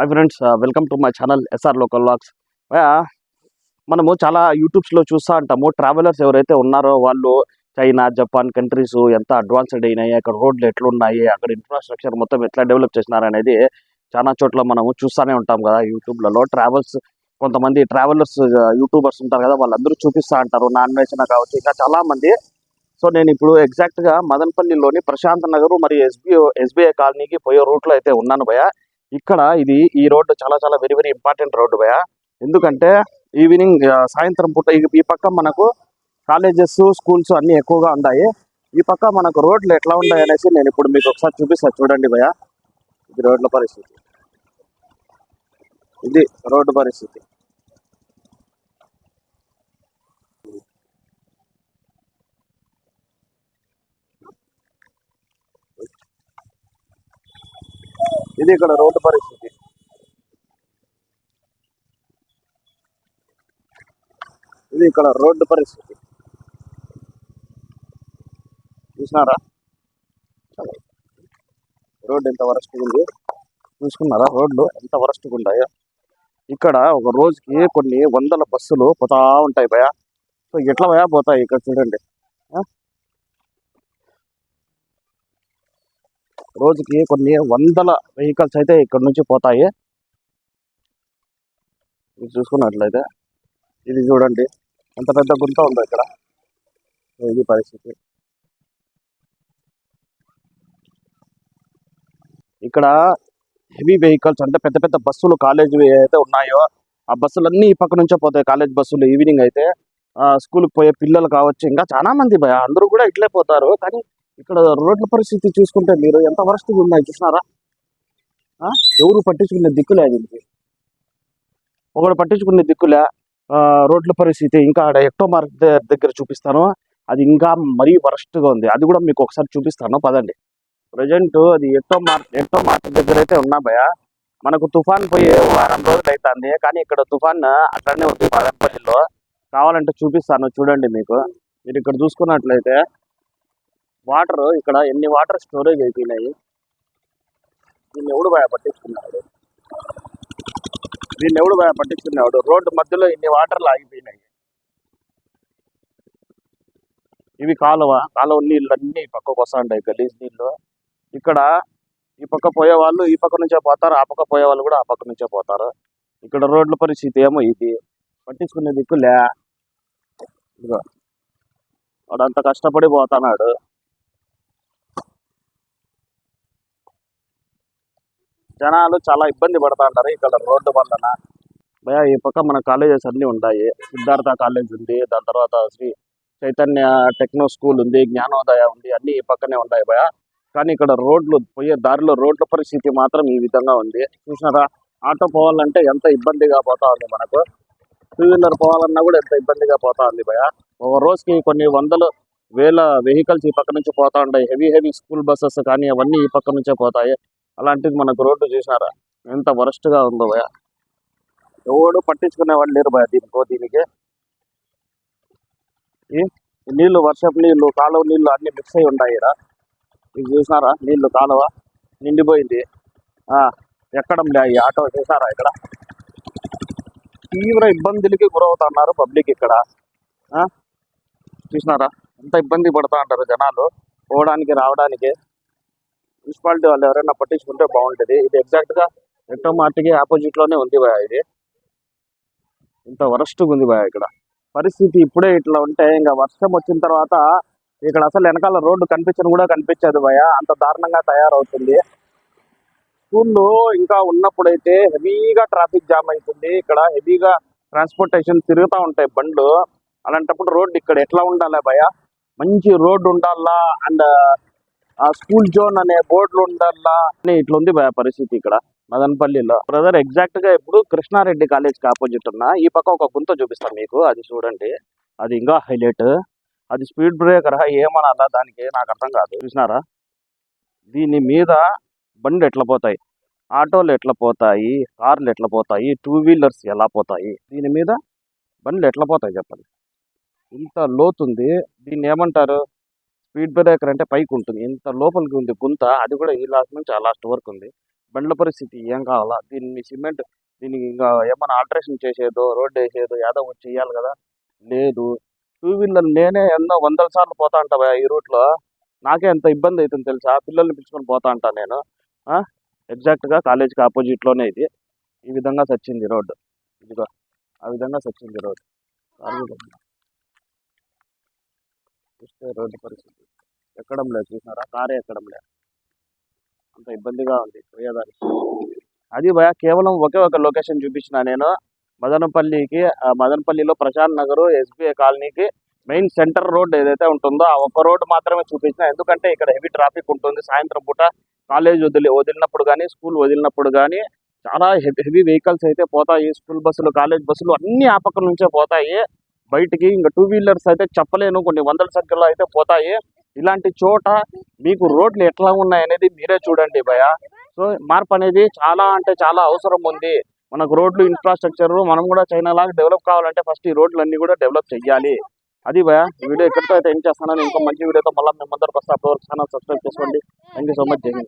Hi friends welcome to my channel SR local lax మనము చాలా యూట్యూబ్స్లో చూస్తూ ఉంటాము. ట్రావెలర్స్ ఎవరైతే ఉన్నారో వాళ్ళు చైనా జపాన్ కంట్రీస్ ఎంత అడ్వాన్స్డ్ అయినాయి అక్కడ రోడ్లు ఎట్లున్నాయి అక్కడ ఇన్ఫ్రాస్ట్రక్చర్ మొత్తం ఎట్లా డెవలప్ చేసినారు అనేది చాలా చోట్ల మనము చూస్తూనే ఉంటాం కదా యూట్యూబ్లలో ట్రావెల్స్ కొంతమంది ట్రావెలర్స్ యూట్యూబర్స్ uh, ఉంటారు కదా వాళ్ళందరూ చూపిస్తూ ఉంటారు. నాన్ వేసిన కావచ్చు ఇంకా చాలా మంది సో నేను ఇప్పుడు ఎగ్జాక్ట్గా మదనపల్లిలోని ప్రశాంత్ నగర్ మరి ఎస్బిఐ ఎస్బీఐ కాలనీకి పోయే రూట్లో అయితే ఉన్నాను భయ ఇక్కడ ఇది ఈ రోడ్డు చాలా చాలా వెరీ వెరీ ఇంపార్టెంట్ రోడ్డు భయ ఎందుకంటే ఈవినింగ్ సాయంత్రం పూట ఈ- పక్క మనకు కాలేజెస్ స్కూల్స్ అన్ని ఎక్కువగా ఉన్నాయి ఈ పక్క మనకు రోడ్లు ఎట్లా ఉన్నాయి అనేసి నేను ఇప్పుడు మీకు ఒకసారి చూపిస్తాను చూడండి భయ ఇది రోడ్ల పరిస్థితి. ఇది రోడ్డు పరిస్థితి. ఇది ఇక్కడ రోడ్డు పరిస్థితి. ఇది ఇక్కడ రోడ్డు పరిస్థితి. చూసినారా? రోడ్డు ఎంత వరస్ట్గా ఉంది? చూసుకున్నారా? రోడ్లు ఎంత వరస్ట్గా ఉన్నాయో ఇక్కడ ఒక రోజుకి కొన్ని వందల బస్సులు పోతా ఉంటాయి భయ సో ఎట్లా భయా పోతాయి ఇక్కడ చూడండి. రోజుకి కొన్ని వందల వెహికల్స్ అయితే ఇక్కడ నుంచి పోతాయి. మీరు చూసుకున్నట్లయితే ఇది చూడండి. ఎంత పెద్ద గుంత ఉందో ఇక్కడ. ఇది పరిస్థితి. ఇక్కడ హెవీ వెహికల్స్ అంటే పెద్ద పెద్ద బస్సులు కాలేజ్ అయితే ఉన్నాయో ఆ బస్సులన్నీ ఈ పక్క నుంచే పోతాయి. కాలేజ్ బస్సులు ఈవినింగ్ అయితే స్కూల్కి పోయే పిల్లలు కావచ్చు ఇంకా చాలా మంది అందరూ కూడా ఇట్లే పోతారు. కానీ ఇక్కడ రోడ్ల పరిస్థితి చూసుకుంటే మీరు ఎంత వరస్ట్గా ఉన్నాయి చూసినారా? ఎవరు పట్టించుకునే దిక్కులే దీనికి ఒకడు పట్టించుకునే దిక్కులే ఆ, రోడ్ల పరిస్థితి ఇంకా ఆడ ఎక్టో మార్క్ దగ్గర చూపిస్తాను. అది ఇంకా మరీ వరస్ట్గా ఉంది. అది కూడా మీకు ఒకసారి చూపిస్తాను. పదండి. ప్రజెంట్ అది ఎట్టో మార్క్ ఎట్టో మార్క్ దగ్గర అయితే ఉన్నా భయ మనకు తుఫాన్ పోయే వారం రోజులు అవుతుంది కానీ ఇక్కడ తుఫాన్ అట్లనే ఉంది మదనపల్లిలో కావాలంటే చూపిస్తాను. చూడండి మీకు. మీరు ఇక్కడ చూసుకున్నట్లయితే వాటర్ ఇక్కడ ఎన్ని వాటర్ స్టోరేజ్ అయిపోయినాయి? దీన్ని ఎవడు బాగా పట్టించుకున్నాడు? దీన్ని ఎవడు బాగా పట్టించుకున్నాడు? రోడ్డు మధ్యలో ఇన్ని వాటర్లు ఆగిపోయినాయి. ఇవి కాలువ కాలువ నీళ్ళు అన్ని పక్కకు వస్తా ఉంటాయి గలీజ్ నీళ్ళు. ఇక్కడ ఈ పక్క పోయే వాళ్ళు ఈ పక్క నుంచే పోతారు ఆ పక్క పోయే వాళ్ళు కూడా ఆ పక్క నుంచే పోతారు. ఇక్కడ రోడ్ల పరిస్థితి ఏమో ఇది. పట్టించుకునే దిక్కులే ఇదిగో. వాడు అంత కష్టపడి పోతున్నాడు. జనాలు చాలా ఇబ్బంది పడతా ఉంటారు ఇక్కడ రోడ్డు వలన. భయ ఈ పక్క మన కాలేజెస్ అన్ని ఉన్నాయి సిద్ధార్థ కాలేజ్ ఉంది దాని తర్వాత శ్రీ చైతన్య టెక్నో స్కూల్ ఉంది జ్ఞానోదయ ఉంది అన్ని ఈ పక్కనే ఉన్నాయి భయ. కానీ ఇక్కడ రోడ్లు పోయే దారిలో రోడ్ల పరిస్థితి మాత్రం ఈ విధంగా ఉంది. చూసినారా? ఆటో పోవాలంటే ఎంత ఇబ్బందిగా పోతా ఉంది మనకు. టూ వీలర్ పోవాలన్నా కూడా ఎంత ఇబ్బందిగా పోతా ఉంది భయ. ఒక రోజుకి కొన్ని వందలు వేల వెహికల్స్ ఈ పక్క నుంచి పోతా ఉంటాయి. హెవీ హెవీ స్కూల్ బస్సెస్ కానీ అవన్నీ ఈ పక్క నుంచే పోతాయి. అలాంటిది మనకు రోడ్డు చూసినారా? ఎంత వరస్ట్గా గా ఉందో భయ ఎవడు పట్టించుకునేవాడు లేరు భయ దీనికో దీనికి. నీళ్ళు వర్షపు నీళ్ళు కాలువ నీళ్ళు అన్ని మిక్స్ అయి ఉన్నాయి ఈడ. ఇది చూసినారా? నీళ్ళు కాలువ నిండిపోయింది. ఆ, ఎక్కడం లే ఈ ఆటో చూసారా ఇక్కడ? తీవ్ర ఇబ్బందులకి గురవుతున్నారు పబ్లిక్ ఇక్కడ. ఆ, చూసినారా? ఎంత ఇబ్బంది పడుతూ ఉంటారు జనాలు. పోవడానికి రావడానికి. మున్సిపాలిటీ వాళ్ళు ఎవరైనా పట్టించుకుంటే బాగుంటుంది. ఇది ఎగ్జాక్ట్గా ఎంటో మార్ట్కి ఆపోజిట్లోనే ఉంది భయ ఇది. ఇంత వరస్ట్గా ఉంది బాయ్ ఇక్కడ. పరిస్థితి ఇప్పుడే ఇట్లా ఉంటే ఇంకా వర్షం వచ్చిన తర్వాత ఇక్కడ అసలు వెనకాల రోడ్డు కనిపించను కూడా కనిపించదు భయ అంత దారుణంగా తయారవుతుంది. స్కూల్లో ఇంకా ఉన్నప్పుడైతే హెవీగా ట్రాఫిక్ జామ్ అవుతుంది ఇక్కడ హెవీగా ట్రాన్స్పోర్టేషన్ తిరుగుతూ ఉంటాయి బండ్లు. అలాంటప్పుడు రోడ్డు ఇక్కడ ఎట్లా ఉండాలి భయ మంచి రోడ్డు ఉండాలా? అండ్ ఆ స్కూల్ జోన్ అనే బోర్డులు ఉండాలా అని ఇట్లుంది భయ పరిస్థితి ఇక్కడ మదనపల్లిలో. బ్రదర్ ఎగ్జాక్ట్గా ఇప్పుడు కృష్ణారెడ్డి కాలేజ్కి ఆపోజిట్ ఉన్న ఈ పక్క ఒక గుంత చూపిస్తాను మీకు అది చూడండి. అది ఇంకా హైలైట్ అది స్పీడ్ బ్రేకర్ ఏమనాలా దానికి నాకు అర్థం కాదు. చూసినారా? దీని మీద బండి ఎట్లా పోతాయి? ఆటోలు ఎట్లా పోతాయి? కార్లు ఎట్లా పోతాయి? టూ వీలర్స్ ఎలా పోతాయి? దీని మీద బండ్లు ఎట్లా పోతాయి చెప్పండి. ఇంత లోతుంది. దీన్ని ఏమంటారు? స్పీడ్ బ్రేకర్ అంటే పైకి ఉంటుంది. ఇంత లోపలికి ఉంది గుంత అది కూడా ఈ లాస్ట్ నుంచి ఆ లాస్ట్ వరకు ఉంది. బండ్ల పరిస్థితి ఏం కావాలా? దీన్ని సిమెంట్ దీనికి ఇంకా ఏమైనా ఆల్టరేషన్ చేసేదో రోడ్ వేసేదో ఏదో ఒకటి చేయాలి కదా? లేదు. టూ వీలర్ నేనే ఎన్నో వందల సార్లు పోతా ఉంటా ఈ రూట్లో. నాకే ఎంత ఇబ్బంది అవుతుంది తెలుసా? పిల్లల్ని పిలుచుకొని పోతా ఉంటా నేను. ఎగ్జాక్ట్గా కాలేజీకి ఆపోజిట్లోనే ఇది. ఈ విధంగా సచ్చింది రోడ్డు. ఇదిగో ఆ విధంగా సచ్చింది రోడ్డు. చూస్తే రోడ్డు పరిస్థితి? ఎక్కడం లేదు చూసినారా కారే ఎక్కడం లేదు. అంత ఇబ్బందిగా ఉంది పోయేదానికి. అది భయ కేవలం ఒకే ఒక లొకేషన్ చూపించిన నేను. మదనపల్లికి ఆ మదనపల్లిలో ప్రశాంత్ నగర్ ఎస్బీఐ కాలనీకి మెయిన్ సెంటర్ రోడ్ ఏదైతే ఉంటుందో ఆ ఒక్క రోడ్ మాత్రమే చూపించిన. ఎందుకంటే ఇక్కడ హెవీ ట్రాఫిక్ ఉంటుంది. సాయంత్రం పూట కాలేజ్ వదిలి వదిలినప్పుడు కానీ స్కూల్ వదిలినప్పుడు కానీ చాలా హెవీ వెహికల్స్ అయితే పోతాయి. స్కూల్ బస్సులు కాలేజ్ బస్సులు అన్ని ఆ పక్క నుంచే పోతాయి. బయటికి ఇంకా టూ వీలర్స్ అయితే చెప్పలేను. కొన్ని వందల సంఖ్యలో అయితే పోతాయి. ఇలాంటి చోట మీకు రోడ్లు ఎట్లా ఉన్నాయి అనేది మీరే చూడండి భయ సో మార్పు అనేది చాలా అంటే చాలా అవసరం ఉంది. మనకు రోడ్లు ఇన్ఫ్రాస్ట్రక్చర్ మనం కూడా చైనా లాగా డెవలప్ కావాలంటే ఫస్ట్ ఈ రోడ్లు అన్ని కూడా డెవలప్ చెయ్యాలి. అది భయ వీడియో ఎక్కడితో అయితే ఏం చేస్తానని ఇంకో మంచి వీడియోతో మళ్ళీ మేము ముందరకు వస్తే. అప్పటివరకు ఛానల్ సబ్స్క్రైబ్ చేసుకోండి. థ్యాంక్ యూ సో మచ్ జై